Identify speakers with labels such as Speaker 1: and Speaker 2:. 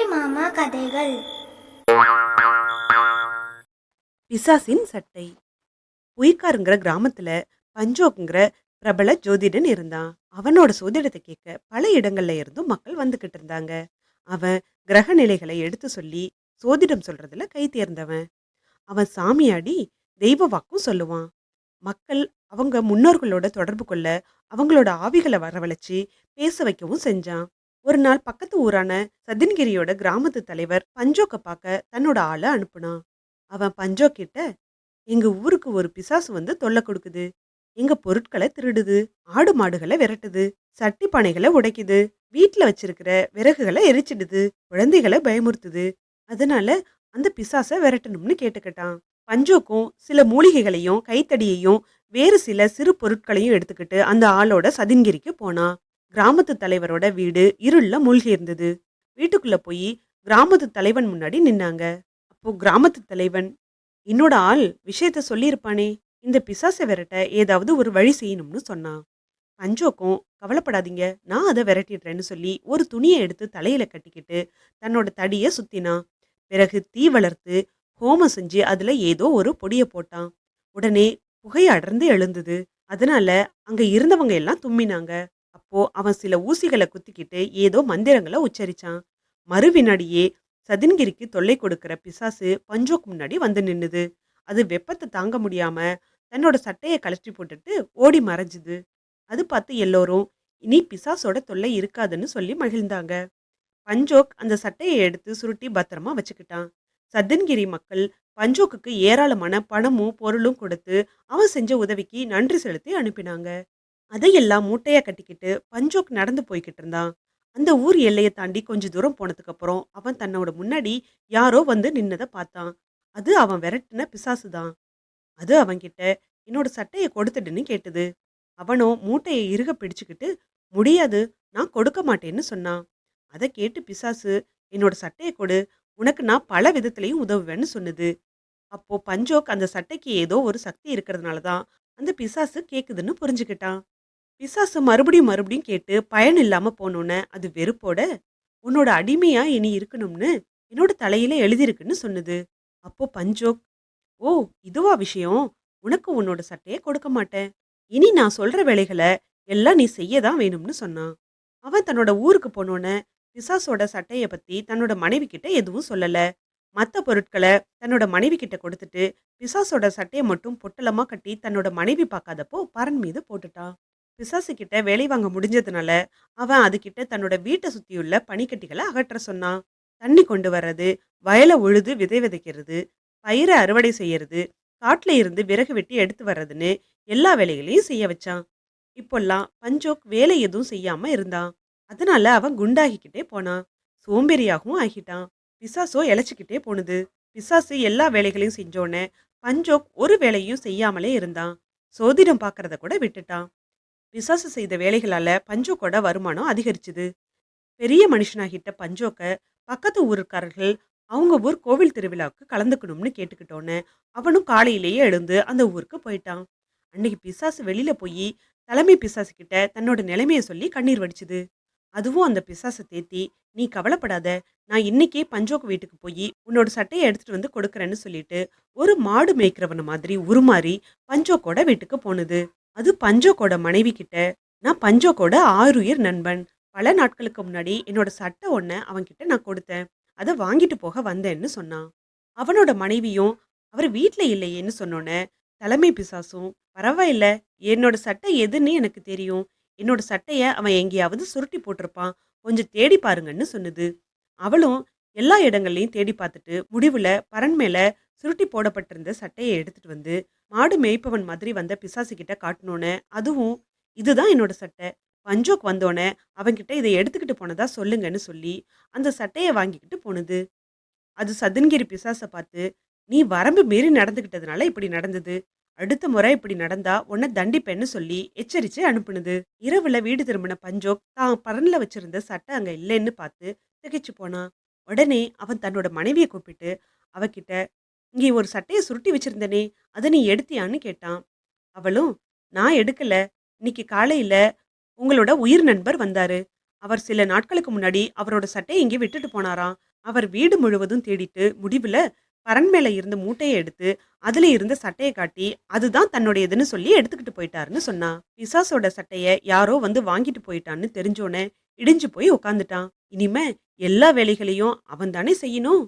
Speaker 1: அம்புலி மாமா கதைகள்.
Speaker 2: பிசாசின் சட்டை. உயிர்காருங்கிற கிராமத்துல பஞ்சோக்குங்கிற பிரபல ஜோதிடன் இருந்தான். அவனோட சோதிடத்தை கேட்க பல இடங்கள்ல இருந்தும் மக்கள் வந்துகிட்டு இருந்தாங்க. அவன் கிரக நிலைகளை எடுத்து சொல்லி சோதிடம் சொல்றதுல கை தேர்ந்தவன். அவன் சாமியாடி தெய்வ வாக்கும் சொல்லுவான். மக்கள் அவங்க முன்னோர்களோட தொடர்பு கொள்ள அவங்களோட ஆவிகளை வரவழைச்சு பேச வைக்கவும் செஞ்சான். ஒரு நாள் பக்கத்து ஊரான சதின்கிரியோட கிராமத்து தலைவர் பஞ்சோக்க பார்க்க தன்னோட ஆளை அனுப்புனான். அவன் பஞ்சோ கிட்ட எங்க ஊருக்கு ஒரு பிசாசு வந்து தொல்லை கொடுக்குது. எங்க பொருட்களை திருடுது. ஆடு மாடுகளை விரட்டுது. சட்டி பானைகளை உடைக்குது. வீட்டுல வச்சிருக்கிற விறகுகளை எரிச்சிடுது. குழந்தைகளை பயமுறுத்துது. அதனால அந்த பிசாசை விரட்டணும்னு கேட்டுக்கிட்டான். பஞ்சோக்கும் சில மூலிகைகளையும் கைத்தடியையும் வேறு சில சிறு பொருட்களையும் எடுத்துக்கிட்டு அந்த ஆளோட சதின்கிரிக்கு போனான். கிராமத்து தலைவரோட வீடு இருள்ல மூழ்கி இருந்தது. வீட்டுக்குள்ள போய் கிராமத்து தலைவன் முன்னாடி நின்னாங்க. அப்போ கிராமத்து தலைவன் என்னோட ஆள் விஷயத்த சொல்லியிருப்பானே இந்த பிசாசை விரட்ட ஏதாவது ஒரு வழி செய்யணும்னு சொன்னான். பஞ்சோக்கும் கவலைப்படாதீங்க நான் அதை விரட்டிடுறேன்னு சொல்லி ஒரு துணியை எடுத்து தலையில கட்டிக்கிட்டு தன்னோட தடியை சுத்தினான். பிறகு தீ வளர்த்து ஹோமம் செஞ்சு அதுல ஏதோ ஒரு பொடியை போட்டான். உடனே புகை அடர்ந்து எழுந்தது. அதனால அங்க இருந்தவங்க எல்லாம் தும்மினாங்க. அப்போ அவன் சில ஊசிகளை குத்திக்கிட்டு ஏதோ மந்திரங்களை உச்சரிச்சான். மறுவினாடியே சதின்கிரிக்கு தொல்லை கொடுக்கிற பிசாசு பஞ்சோக்கு முன்னாடி வந்து நின்னுது. அது வெப்பத்தை தாங்க முடியாம தன்னோட சட்டையை கழற்றி போட்டுட்டு ஓடி மறைஞ்சுது. அது பார்த்து எல்லோரும் இனி பிசாசோட தொல்லை இருக்காதுன்னு சொல்லி மகிழ்ந்தாங்க. பஞ்சோக் அந்த சட்டையை எடுத்து சுருட்டி பத்திரமா வச்சுக்கிட்டான். சத்தன்கிரி மக்கள் பஞ்சோக்குக்கு ஏராளமான பணமும் பொருளும் கொடுத்து அவன் செஞ்ச உதவிக்கு நன்றி செலுத்தி அனுப்பினாங்க. அதையெல்லாம் மூட்டையாக கட்டிக்கிட்டு பஞ்சோக் நடந்து போய்கிட்டு இருந்தான். அந்த ஊர் எல்லையை தாண்டி கொஞ்ச தூரம் போனதுக்கப்புறம் அவன் தன்னோட முன்னாடி யாரோ வந்து நின்னதை பார்த்தான். அது அவன் விரட்டின பிசாசு தான் அது அவன்கிட்ட என்னோட சட்டையை கொடுத்துடுன்னு கேட்டது. அவனோ மூட்டையை இறுக பிடிச்சுக்கிட்டு முடியாது நான் கொடுக்க மாட்டேன்னு சொன்னான். அதை கேட்டு பிசாசு என்னோட சட்டையை கொடு. உனக்கு நான் பல விதத்திலையும் உதவுவேன்னு சொன்னது. அப்போ பஞ்சோக் அந்த சட்டைக்கு ஏதோ ஒரு சக்தி இருக்கிறதுனால தான் அந்த பிசாசு கேக்குதுன்னு புரிஞ்சுக்கிட்டான். பிசாசு மறுபடியும் மறுபடியும் கேட்டு பயன் இல்லாமல் போனோன்னே அது வெறுப்போட? உன்னோட அடிமையா இனி இருக்கணும்னு என்னோட தலையில எழுதியிருக்குன்னு சொன்னது. அப்போ பஞ்சோக் ஓ இதுவா விஷயம்? உனக்கு உன்னோட சட்டையை கொடுக்க மாட்டேன். இனி நான் சொல்ற வேலைகளை எல்லாம் நீ செய்ய தான் வேணும்னு சொன்னான் அவன் தன்னோட ஊருக்கு போனோன்னே பிசாசோட சட்டையை பத்தி தன்னோட மனைவி கிட்ட எதுவும் சொல்லல. மற்ற பொருட்களை தன்னோட மனைவி கிட்ட கொடுத்துட்டு பிசாசோட சட்டையை மட்டும் பொட்டலமா கட்டி தன்னோட மனைவி பார்க்காதப்போ பரன் மீது போட்டுட்டான். பிசாசுக்கிட்ட வேலை வாங்க முடிஞ்சதுனால அவன் அதுக்கிட்ட தன்னோட வீட்டை சுற்றியுள்ள பனிக்கட்டிகளை அகற்ற சொன்னான். தண்ணி கொண்டு வர்றது வயலை உழுது விதை விதைக்கிறது பயிரை அறுவடை செய்யறது காட்டில் இருந்து விறகு வெட்டி எடுத்து வர்றதுன்னு எல்லா வேலைகளையும் செய்ய வச்சான். இப்போல்லாம் பஞ்சோக் வேலை எதுவும் செய்யாம இருந்தான். அதனால அவன் குண்டாகிக்கிட்டே போனான். சோம்பேறியாகவும் ஆகிட்டான். பிசாசோ இழைச்சிக்கிட்டே போனது. பிசாசு எல்லா வேலைகளையும் செஞ்சோன்னே பஞ்சோக் ஒரு வேலையும் செய்யாமலே இருந்தான். சோதிடம் பார்க்கறத கூட விட்டுட்டான். பிசாசு செய்த வேலைகளால் பஞ்சோக்கோட வருமானம் அதிகரிச்சுது. பெரிய மனுஷனாகிட்ட பஞ்சோக்க பக்கத்து ஊருக்காரர்கள் அவங்க ஊர் கோவில் திருவிழாவுக்கு கலந்துக்கணும்னு கேட்டுக்கிட்டோன்னே அவனும் காலையிலேயே எழுந்து அந்த ஊருக்கு போயிட்டான். அன்னைக்கு பிசாசு வெளியில போய் தலைமை பிசாசு கிட்ட தன்னோட நிலைமையை சொல்லி கண்ணீர் வடிச்சுது. அதுவும் அந்த பிசாசை தேத்தி நீ கவலைப்படாத நான் இன்னைக்கே பஞ்சோக்கு வீட்டுக்கு போய் உன்னோட சட்டையை எடுத்துட்டு வந்து கொடுக்குறேன்னு சொல்லிட்டு ஒரு மாடு மேய்க்கிறவன மாதிரி உருமாறி பஞ்சோக்கோட வீட்டுக்கு போனது. அது பஞ்சோக்கோட மனைவி கிட்ட நான் பஞ்சோக்கோட ஆறுயிர் நண்பன். பல நாட்களுக்கு முன்னாடி என்னோட சட்டை ஒன்றை அவன்கிட்ட நான் கொடுத்தேன். அதை வாங்கிட்டு போக வந்தேன்னு சொன்னான். அவனோட மனைவியும் அவர் வீட்டில் இல்லையேன்னு சொன்னோன்னே தலைமை பிசாசும் பரவாயில்ல என்னோட சட்டை எதுன்னு எனக்கு தெரியும். என்னோட சட்டையை அவன் எங்கேயாவது சுருட்டி போட்டிருப்பான். கொஞ்சம் தேடி பாருங்கன்னு சொன்னது. அவளும் எல்லா இடங்கள்லையும் தேடி பார்த்துட்டு முடிவில் பரன் மேலே சுருட்டி போடப்பட்டிருந்த சட்டையை எடுத்துட்டு வந்து மாடு மேய்ப்பவன் மாதிரி வந்த பிசாசு கிட்ட அதுவும் இதுதான் என்னோட சட்டை. பஞ்சோக் வந்தோடனே அவன்கிட்ட இதை எடுத்துக்கிட்டு போனதா சொல்லுங்கன்னு சொல்லி அந்த சட்டையை வாங்கிக்கிட்டு போனது. அது சதுன்கிரி பிசாசை பார்த்து நீ வரம்பு மீறி நடந்துக்கிட்டதுனால இப்படி நடந்தது. அடுத்த முறை இப்படி நடந்தா உன்னை தண்டிப்பேன்னு சொல்லி எச்சரிச்சு அனுப்புனது. இரவுல வீடு திரும்பின பஞ்சோக் தான் பரன்ல வச்சிருந்த சட்டை அங்க இல்லைன்னு பார்த்து திகைச்சு போனான் உடனே அவன் தன்னோட மனைவியை கூப்பிட்டு அவகிட்ட இங்கே ஒரு சட்டையை சுருட்டி வச்சிருந்தனே அதை நீ எடுத்தியான்னு கேட்டான். அவளும் நான் எடுக்கல. இன்னைக்கு காலையில உங்களோட உயிர் நண்பர் வந்தாரு. அவர் சில நாட்களுக்கு முன்னாடி அவரோட சட்டையை இங்கே விட்டுட்டு போனாராம். அவர் வீடு முழுவதும் தேடிட்டு முடிவுல பரன் மேல இருந்த மூட்டையை எடுத்து அதுல இருந்த சட்டையை காட்டி அதுதான் தன்னுடையதுன்னு சொல்லி எடுத்துக்கிட்டு போயிட்டாருன்னு சொன்னா பிசாசோட சட்டைய யாரோ வந்து வாங்கிட்டு போயிட்டான்னு தெரிஞ்சோன்னே இடிஞ்சு போய் உட்காந்துட்டான் இனிமே எல்லா வேலைகளையும் அவன் தானே செய்யணும்.